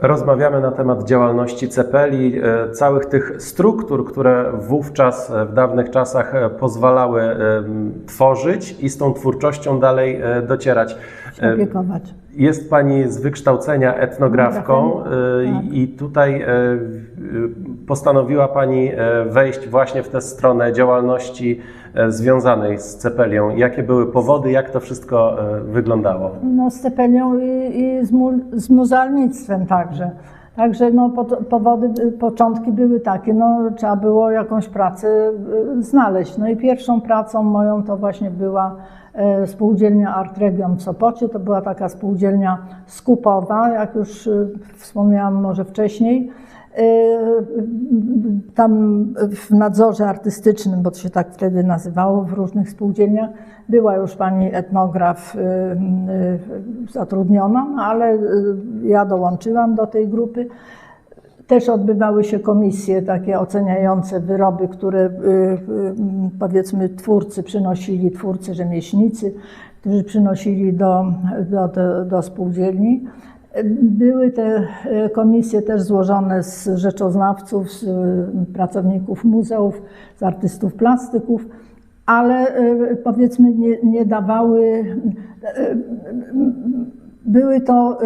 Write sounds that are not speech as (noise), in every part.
Rozmawiamy na temat działalności Cepeli, e, całych tych struktur, które wówczas, e, w dawnych czasach e, pozwalały tworzyć i z tą twórczością dalej docierać. Opiekować. Jest Pani z wykształcenia etnografką tak. i tutaj postanowiła Pani wejść właśnie w tę stronę działalności związanej z Cepelią. Jakie były powody, jak to wszystko wyglądało? No z Cepelią i, i z, mu, z muzealnictwem także. Także no, powody, początki były takie, no, trzeba było jakąś pracę znaleźć. No i pierwszą pracą moją to właśnie była E, spółdzielnia Art Region w Sopocie. To była taka spółdzielnia skupowa, jak już e, wspomniałam może wcześniej. E, tam w nadzorze artystycznym, bo to się tak wtedy nazywało w różnych spółdzielniach, była już pani etnograf zatrudniona, no ale ja dołączyłam do tej grupy. Też odbywały się komisje takie oceniające wyroby, które y, y, powiedzmy twórcy przynosili, twórcy, rzemieślnicy, którzy przynosili do, do, do, do spółdzielni. Były te y, komisje też złożone z rzeczoznawców, z pracowników muzeów, z artystów plastyków, ale powiedzmy nie, nie dawały były to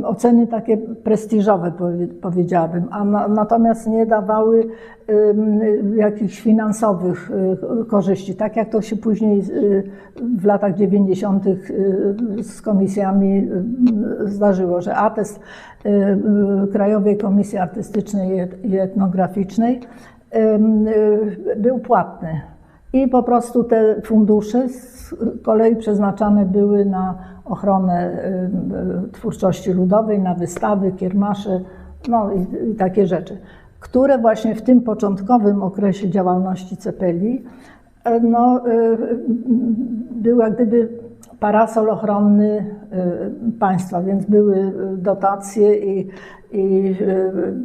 y, oceny takie prestiżowe, powiedziałabym, a natomiast nie dawały y, jakichś finansowych y, korzyści, tak jak to się później w latach 90. z komisjami zdarzyło, że atest Krajowej Komisji Artystycznej i Etnograficznej był płatny. I po prostu te fundusze z kolei przeznaczane były na ochronę y, y, twórczości ludowej, na wystawy, kiermasze, no i, i takie rzeczy, które właśnie w tym początkowym okresie działalności Cepeli e, no, y, był jak gdyby parasol ochronny państwa, więc były dotacje i, i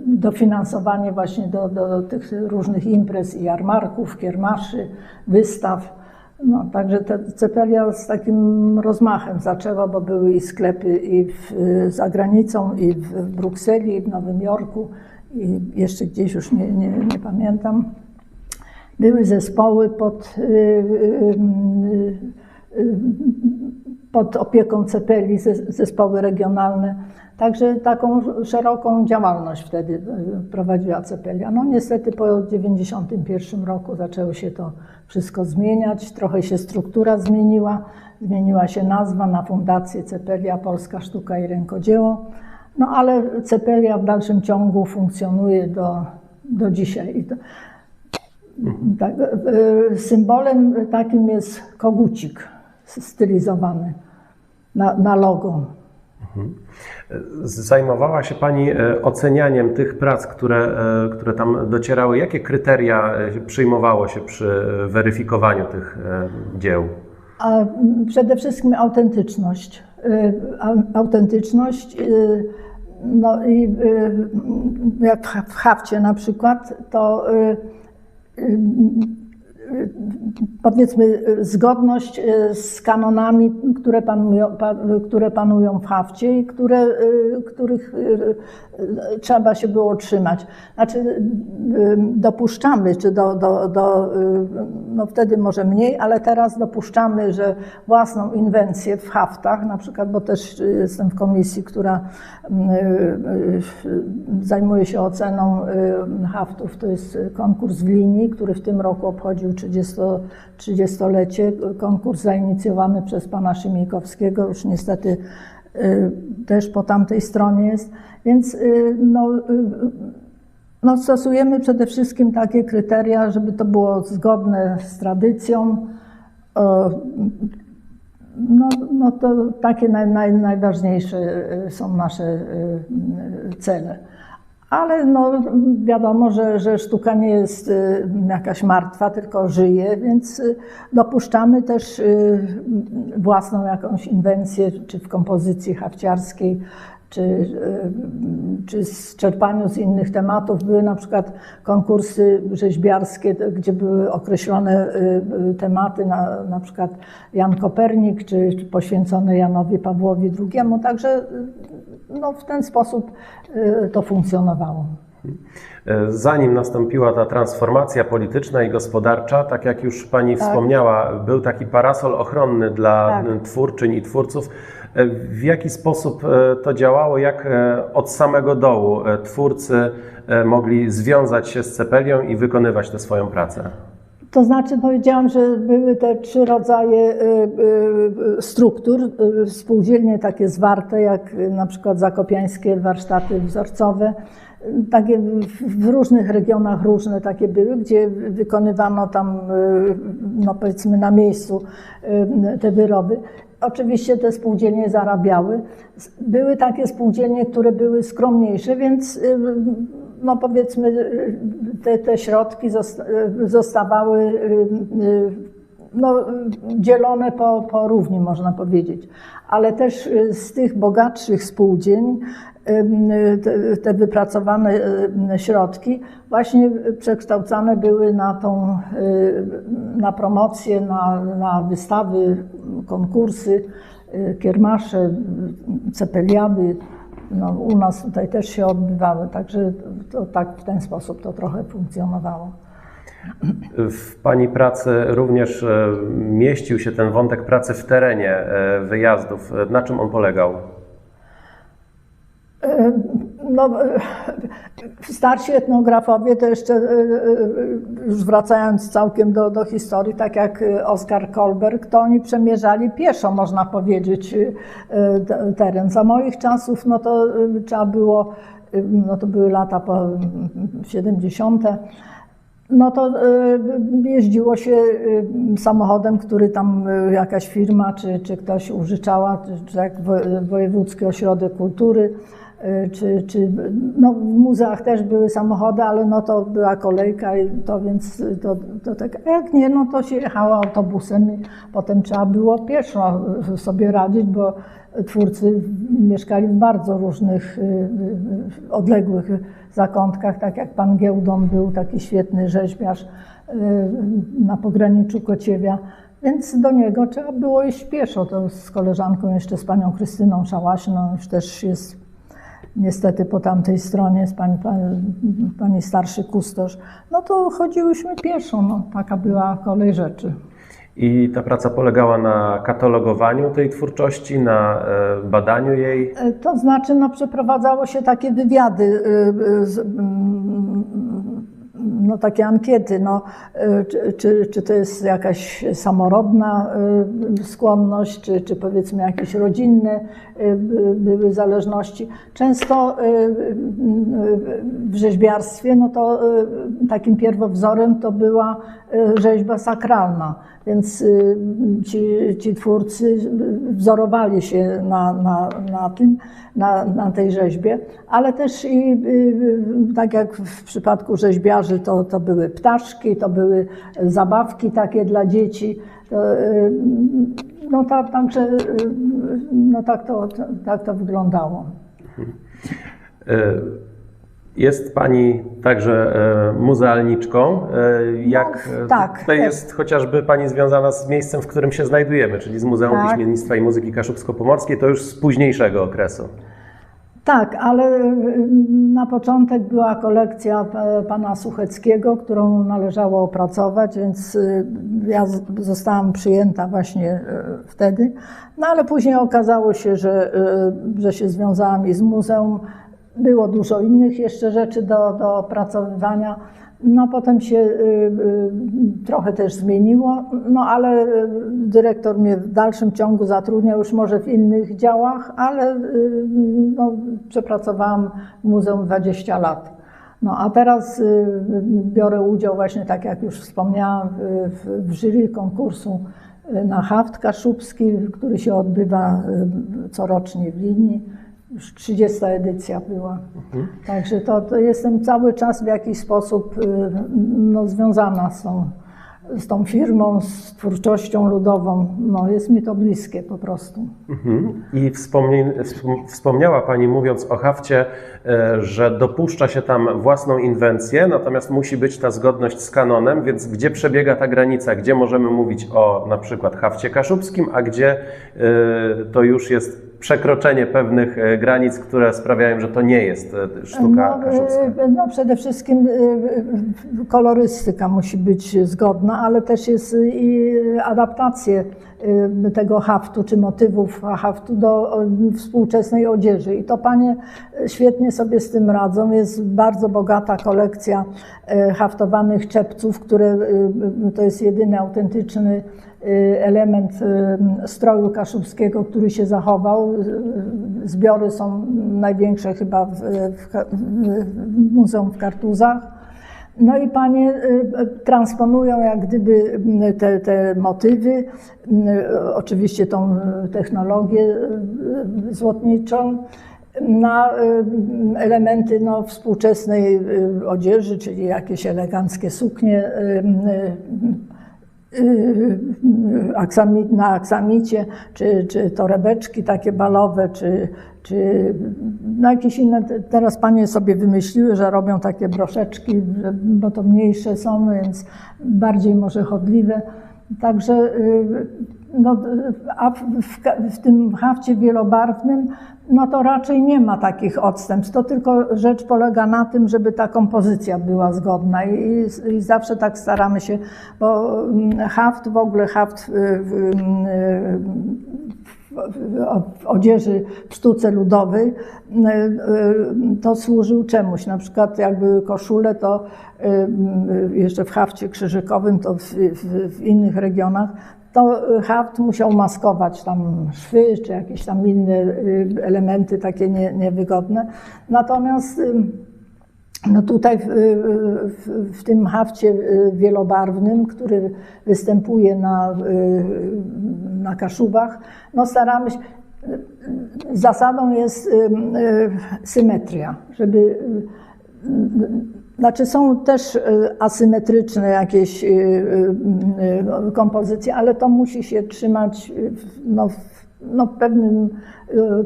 dofinansowanie właśnie do, do tych różnych imprez i jarmarków, kiermaszy, wystaw. No, także ta cepelia z takim rozmachem zaczęła, bo były i sklepy i w, za granicą, i w Brukseli, i w Nowym Jorku, i jeszcze gdzieś już nie, nie, nie pamiętam. Były zespoły pod, y, pod opieką cepeli, zespoły regionalne. Także taką szeroką działalność wtedy prowadziła Cepelia. No niestety po 1991 roku zaczęło się to wszystko zmieniać, trochę się struktura zmieniła, zmieniła się nazwa na Fundację Cepelia Polska Sztuka i Rękodzieło, no ale Cepelia w dalszym ciągu funkcjonuje do, do dzisiaj. Tak, e, symbolem takim jest kogucik stylizowany na, na logo. Zajmowała się Pani e, ocenianiem tych prac, które, e, które tam docierały. Jakie kryteria e, przyjmowało się przy weryfikowaniu tych dzieł? Przede wszystkim autentyczność. Autentyczność. No i jak w hafcie na przykład, to powiedzmy zgodność e, z kanonami, które panują, które panują w hafcie i które, e, których e, trzeba się było trzymać. Znaczy dopuszczamy, czy do, do, do, no wtedy może mniej, ale teraz dopuszczamy, że własną inwencję w haftach, na przykład, bo też jestem w komisji, która zajmuje się oceną haftów, to jest konkurs w linii, który w tym roku obchodził 30-lecie. Konkurs zainicjowany przez pana Szymiejkowskiego, już niestety y, też po tamtej stronie jest. Więc y, no, y, no, stosujemy przede wszystkim takie kryteria, żeby to było zgodne z tradycją. No, no to takie naj, naj, najważniejsze są nasze cele. Ale no, wiadomo, że, że sztuka nie jest y, jakaś martwa, tylko żyje, więc y, dopuszczamy też y, własną jakąś inwencję, czy w kompozycji hafciarskiej, czy, czy z czerpaniu z innych tematów. Były na przykład konkursy rzeźbiarskie, gdzie były określone tematy, na, na przykład Jan Kopernik, czy, czy poświęcone Janowi Pawłowi II. Także no, w ten sposób to funkcjonowało. E, Zanim nastąpiła ta transformacja polityczna i gospodarcza, tak jak już Pani Tak. wspomniała, był taki parasol ochronny dla Tak. twórczyń i twórców. E, W jaki sposób e, to działało? Jak e, od samego dołu twórcy mogli związać się z Cepelią i wykonywać tę swoją pracę? To znaczy powiedziałam, że były te trzy rodzaje struktur, spółdzielnie takie zwarte, jak na przykład zakopiańskie warsztaty wzorcowe. Takie w- różnych regionach różne takie były, gdzie wykonywano tam, no powiedzmy na miejscu te wyroby. Oczywiście te spółdzielnie zarabiały. Były takie spółdzielnie, które były skromniejsze, więc y, no powiedzmy y, te, te środki y, zostawały no, dzielone po, po równi, można powiedzieć. Ale też y, z tych bogatszych spółdzielń y, te, te wypracowane środki właśnie przekształcane były na tą, y, na promocję, na, na wystawy, konkursy, y, kiermasze, cepeliady. No, u nas tutaj też się odbywały, także to, tak w ten sposób to trochę funkcjonowało. W Pani pracy również e, mieścił się ten wątek pracy w terenie, e, wyjazdów. E, Na czym on polegał? No, starsi etnografowie to jeszcze, e, e, już wracając całkiem do, do historii, tak jak Oskar Kolberg, to oni przemierzali pieszo, można powiedzieć, e, te- teren. Za moich czasów, no to e, trzeba było, e, no to były lata po mm, 70., no to e, jeździło się e, samochodem, który tam e, jakaś firma czy, czy ktoś użyczała, czy, jak wo- Wojewódzki Ośrodek Kultury, czy, czy no w muzeach też były samochody, ale no to była kolejka i to więc to, to tak, jak nie, no to się jechało autobusem i potem trzeba było pieszo sobie radzić, bo twórcy mieszkali w bardzo różnych y, y, odległych zakątkach, tak jak pan Giełdon był taki świetny rzeźbiarz y, na pograniczu Kociewia, więc do niego trzeba było iść pieszo. To z koleżanką jeszcze z panią Krystyną Szałaśną już też jest niestety po tamtej stronie jest pani, pani, starszy kustosz. No to chodziłyśmy pieszo, no taka była kolej rzeczy. I ta praca polegała na katalogowaniu tej twórczości, na e, badaniu jej. E, To znaczy, no, przeprowadzało się takie wywiady, mm, no, takie ankiety, no, y, czy, czy, to jest jakaś samorodna y, skłonność, czy, czy powiedzmy jakieś rodzinne y, by- były zależności. Często w rzeźbiarstwie, no to takim pierwowzorem to była rzeźba sakralna. Więc y, ci, ci twórcy wzorowali się na, na, na tym, na, na tej rzeźbie, ale też i y, tak jak w przypadku rzeźbiarzy, to, to były ptaszki, to były zabawki takie dla dzieci. To, y, no tak, także, y, no tak to, tak to wyglądało. Jest Pani także e, muzealniczką. E, Jak e, tak, tutaj też. jest chociażby Pani związana z miejscem, w którym się znajdujemy, czyli z Muzeum Tak. Piśmiennictwa i Muzyki Kaszubsko-Pomorskiej, to już z późniejszego okresu. Tak, ale na początek była kolekcja pana Sucheckiego, którą należało opracować, więc ja zostałam przyjęta właśnie wtedy. No ale później okazało się, że, że się związałam i z muzeum. Było dużo innych jeszcze rzeczy do, do opracowywania. No potem się y, y, trochę też zmieniło, no ale y, dyrektor mnie w dalszym ciągu zatrudniał już może w innych działach, ale y, no, przepracowałam w muzeum 20 lat. No a teraz y, biorę udział właśnie, tak jak już wspomniałam, w, w, jury konkursu y, na haft kaszubski, który się odbywa corocznie w linii. Już 30 edycja była. Także to, to jestem cały czas w jakiś sposób y, no, związana z tą, z tą firmą, z twórczością ludową. No, jest mi to bliskie po prostu. Mhm. I wspomnie, wspom- wspomniała Pani, mówiąc o hafcie, e, że dopuszcza się tam własną inwencję, natomiast musi być ta zgodność z kanonem, więc gdzie przebiega ta granica? Gdzie możemy mówić o na przykład hafcie kaszubskim, a gdzie e, to już jest przekroczenie pewnych e, granic, które sprawiają, że to nie jest e, sztuka No, y, no przede wszystkim kolorystyka musi być zgodna, ale też jest i adaptacje tego haftu czy motywów haftu do współczesnej odzieży. I to panie świetnie sobie z tym radzą. Jest bardzo bogata kolekcja haftowanych czepców, które to jest jedyny autentyczny element y, stroju kaszubskiego, który się zachował. Y, Zbiory są największe chyba w, w, w Muzeum w Kartuzach. No i panie y, transponują jak gdyby y, te, te motywy, y, oczywiście tą y, technologię y, złotniczą, na y, elementy no, współczesnej y, odzieży, czyli jakieś eleganckie suknie y, y, y, aksami- na aksamicie, czy, czy torebeczki takie balowe, czy, czy no jakieś inne. Teraz panie sobie wymyśliły, że robią takie broszeczki, bo to mniejsze są, więc bardziej może chodliwe. Także, no, a w, w, w tym hafcie wielobarwnym, no to raczej nie ma takich odstępstw. To tylko rzecz polega na tym, żeby ta kompozycja była zgodna i, i zawsze tak staramy się, bo mm, haft, w ogóle haft w, w, w, w odzieży w sztuce ludowej, y, y, to służył czemuś. Na przykład jak były koszule, to y, jeszcze w hafcie krzyżykowym, to w, w, w innych regionach, to haft musiał maskować tam szwy, czy jakieś tam inne y, elementy takie nie, niewygodne. Natomiast y, no tutaj w, w, w tym hafcie y, wielobarwnym, który występuje na, y, na Kaszubach, no staramy się, y, zasadą jest y, y, symetria, żeby y, znaczy są też y, asymetryczne jakieś y, y, kompozycje, ale to musi się trzymać no, w no, pewnym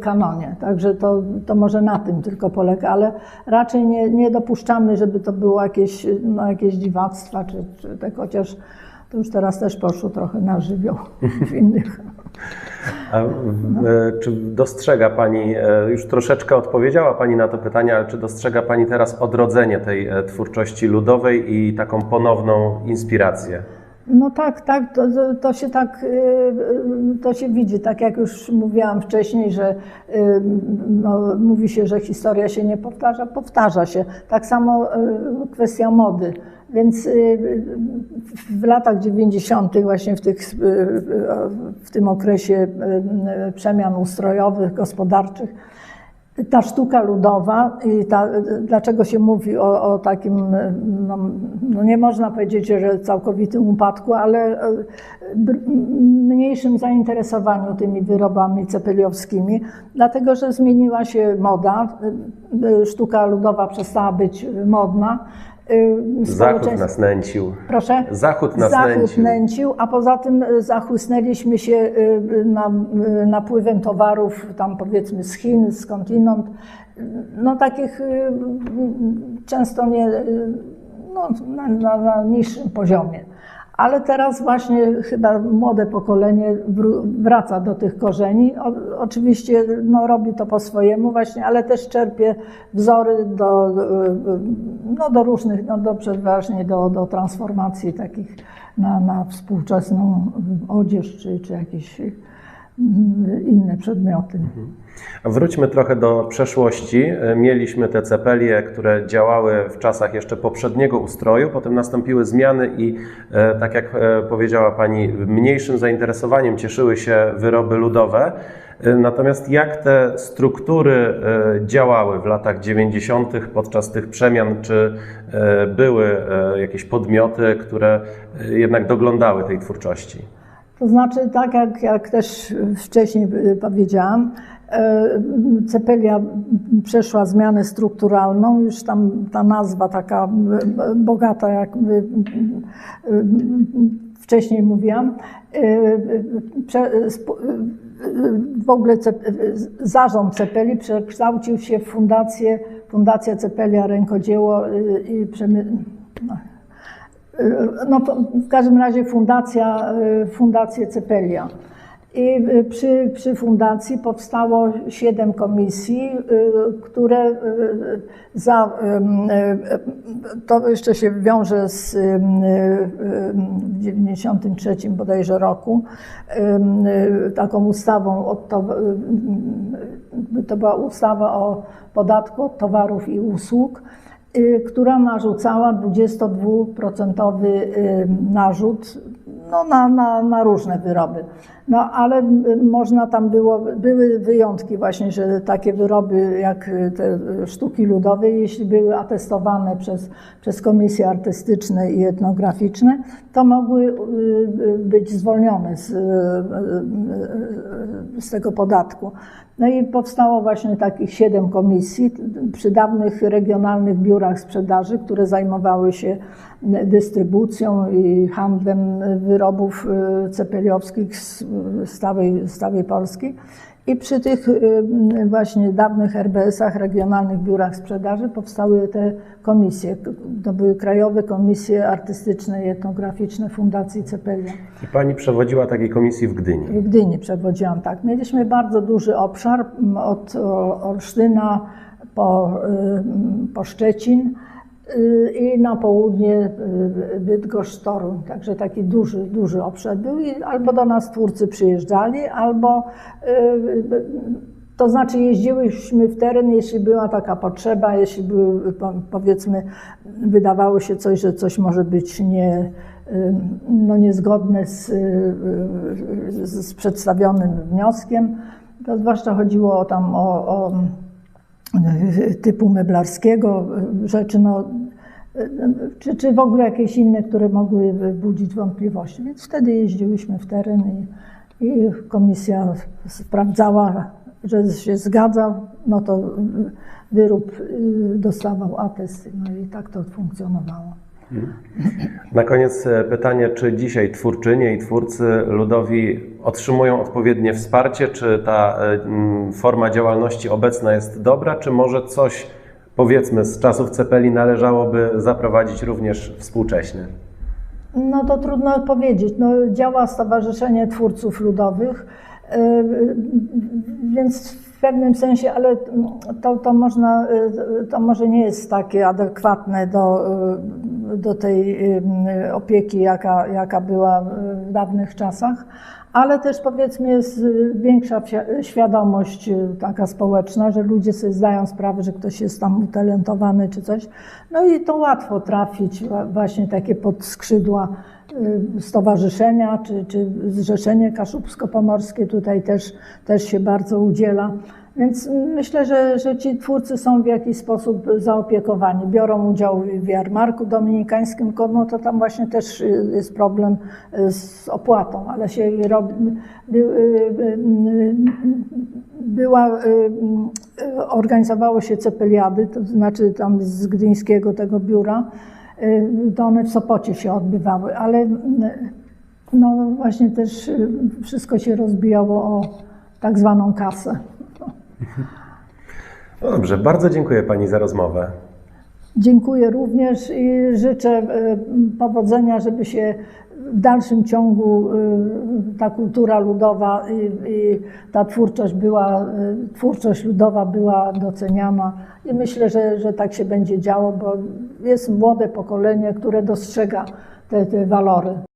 kanonie. Także to, to może na tym tylko polega, ale raczej nie, nie dopuszczamy, żeby to było jakieś, no, jakieś dziwactwa, czy, czy tak, chociaż to już teraz też poszło trochę na żywioł (laughs) w innych. A, w- e, czy dostrzega Pani, e, już troszeczkę odpowiedziała Pani na to pytanie, ale czy dostrzega Pani teraz odrodzenie tej e, twórczości ludowej i taką ponowną inspirację? No tak, tak, to, to- się tak, to się widzi, tak jak już mówiłam wcześniej, że no, mówi się, że historia się nie powtarza, powtarza się. Tak samo kwestia mody. Więc y, w latach 90. właśnie w, tych, y, w tym okresie y, przemian ustrojowych, gospodarczych, ta sztuka ludowa ta, dlaczego się mówi o, o takim, no, no nie można powiedzieć, że całkowitym upadku, ale mniejszym zainteresowaniu tymi wyrobami cepeliowskimi, dlatego że zmieniła się moda, sztuka ludowa przestała być modna. E, Zachód nas nęcił. Proszę? Zachód nas Zachód nęcił. nęcił, a poza tym e, zachłysnęliśmy się na, e, napływem towarów, tam powiedzmy z Chin, skądinąd, no takich często nie, no, na, na, na niższym poziomie. Ale teraz właśnie chyba młode pokolenie wraca do tych korzeni. O, oczywiście no, robi to po swojemu właśnie, ale też czerpie wzory do, no, do różnych, no, do przeważnie do, do transformacji takich na, na współczesną odzież czy, czy jakieś inne przedmioty. A Wróćmy trochę do przeszłości. Mieliśmy te cepelie, które działały w czasach jeszcze poprzedniego ustroju, potem nastąpiły zmiany i e, tak jak e, powiedziała Pani, mniejszym zainteresowaniem cieszyły się wyroby ludowe. E, Natomiast jak te struktury działały w latach 90. podczas tych przemian? Czy były jakieś podmioty, które jednak doglądały tej twórczości? To znaczy, tak jak, jak też wcześniej y, powiedziałam, e, Cepelia przeszła zmianę strukturalną, już tam ta nazwa taka y, bogata, jak wcześniej mówiłam. W ogóle zarząd Cepeli przekształcił się w fundację, Fundacja Cepelia Rękodzieło i Przemy... no, no, w każdym razie fundacja, y, fundację Cepelia. I y, przy, przy fundacji powstało siedem komisji, które za, to jeszcze się wiąże z w 93 bodajże roku taką ustawą to, to była ustawa o podatku od towarów i usług, która narzucała 22% y, narzut no, na, na, na różne wyroby. No ale y, można tam było, były wyjątki właśnie, że takie wyroby jak y, te sztuki ludowe, jeśli były atestowane przez, przez komisje artystyczne i etnograficzne, to mogły y, y, być zwolnione z, y, y, y, z tego podatku. No i powstało właśnie takich siedem komisji przy dawnych regionalnych biurach sprzedaży, które zajmowały się dystrybucją i handlem wyrobów y, cepeliowskich z z całej Polski. I przy tych y, właśnie dawnych RBS-ach, regionalnych biurach sprzedaży, powstały te komisje. To były Krajowe Komisje Artystyczne i Etnograficzne Fundacji Cepelia. I pani przewodziła takiej komisji w Gdyni. W Gdyni przewodziłam, tak. Mieliśmy bardzo duży obszar od Olsztyna po, y, po Szczecin i na południe y, Bydgoszcz, Toruń. Także taki duży, duży obszar był i albo do nas twórcy przyjeżdżali, albo y, to znaczy jeździłyśmy w teren, jeśli była taka potrzeba, jeśli były, po- powiedzmy, wydawało się coś, że coś może być nie, y, no niezgodne z, y, y, z przedstawionym wnioskiem. To zwłaszcza chodziło tam o, o y, typu meblarskiego, y, rzeczy, no, y, czy, czy w ogóle jakieś inne, które mogły budzić wątpliwości. Więc wtedy jeździłyśmy w teren i, i komisja sprawdzała, że się zgadza, no to wyrób y, dostawał atest, no i tak to funkcjonowało. Na koniec e, pytanie, czy dzisiaj twórczynie i twórcy ludowi otrzymują odpowiednie wsparcie? Czy ta e, forma działalności obecna jest dobra, czy może coś, powiedzmy, z czasów Cepeli należałoby zaprowadzić również współcześnie? No to trudno powiedzieć. No, działa Stowarzyszenie Twórców Ludowych, yy, więc w pewnym sensie, ale to, to, można, yy, to może nie jest takie adekwatne do, yy, do tej opieki, jaka, jaka była w dawnych czasach. Ale też powiedzmy jest y, większa świadomość y, taka społeczna, że ludzie sobie zdają sprawę, że ktoś jest tam utalentowany czy coś. No i to łatwo trafić właśnie takie pod skrzydła y, stowarzyszenia czy, czy Zrzeszenie Kaszubsko-Pomorskie tutaj też, też się bardzo udziela. Więc myślę, że, że ci twórcy są w jakiś sposób zaopiekowani. Biorą udział w jarmarku dominikańskim, no to tam właśnie też jest problem y, z opłatą, ale się robi, y, była, y, organizowało się cepeliady, to znaczy tam z gdyńskiego tego biura, to one w Sopocie się odbywały, ale no właśnie też wszystko się rozbijało o tak zwaną kasę. No dobrze, bardzo dziękuję pani za rozmowę. Dziękuję również i życzę e, powodzenia, żeby się w dalszym ciągu e, ta kultura ludowa i, i ta twórczość była, e, twórczość ludowa była doceniana i myślę, że, że tak się będzie działo, bo jest młode pokolenie, które dostrzega te, te walory.